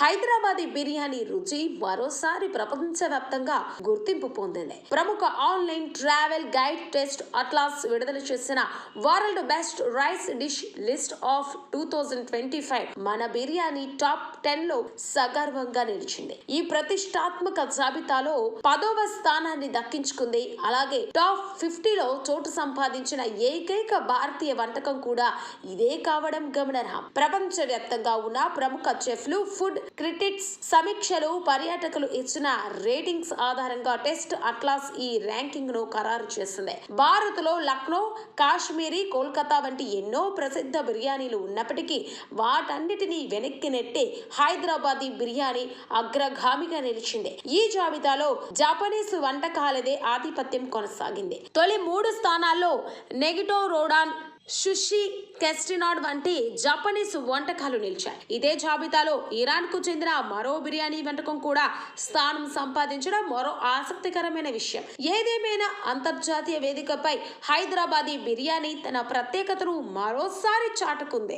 హైదరాబాదీ బిర్యానీ రుచి మరోసారి ప్రపంచవ్యాప్తంగా గుర్తింపు పొందింది. ప్రముఖ online travel guide Taste Atlas విడుదల చేసిన world best rice dish list of two thousand twenty five మన బిర్యానీ టాప్ టెన్లో సగర్వంగా నిలిచింది. ఈ ప్రతిష్టాత్మక జాబితాలో పదవ స్థానాన్ని దక్కించుకుంది. అలాగే టాప్ ఫిఫ్టీలో చోటు సంపాదించిన ఏకైక భారతీయ వంటకం కూడా ఇదే కావడం గమనార్హం. ప్రపంచ వ్యాప్తంగా ఉన్న ప్రముఖ చెఫ్లు ఫుడ్ క్రిటిక్స్ సమీక్షలు పర్యాటకులు ఇచ్చిన రేటింగ్స్ ఆధారంగా టెస్ట్ అట్లాస్ ఈ ర్యాంకింగ్ను ఖరారు చేసింది. భారత్లో లక్నో కాశ్మీరీ కోల్కతా వంటి ఎన్నో ప్రసిద్ధ బిర్యానీలు ఉన్నప్పటికీ వాటన్నిటినీ వెనక్కి నెట్టి హైదరాబాదీ బిర్యానీ అగ్రగామిగా నిలిచింది. ఈ జాబితాలో జపనీస్ వంటకాలదే ఆధిపత్యం కొనసాగింది. తొలి మూడు స్థానాల్లో నెగిటో రోడాన్ సుషి కెస్టినాడ్ వంటి జపనీస్ వంటకాలు నిలిచాయి. ఇదే జాబితాలో ఇరాన్కు చెందిన మరో బిర్యానీ వంటకం కూడా స్థానం సంపాదించడం మరో ఆసక్తికరమైన విషయం. ఏదేమైనా అంతర్జాతీయ వేదికపై హైదరాబాదీ బిర్యానీ తన ప్రత్యేకతను మరోసారి చాటుకుంది.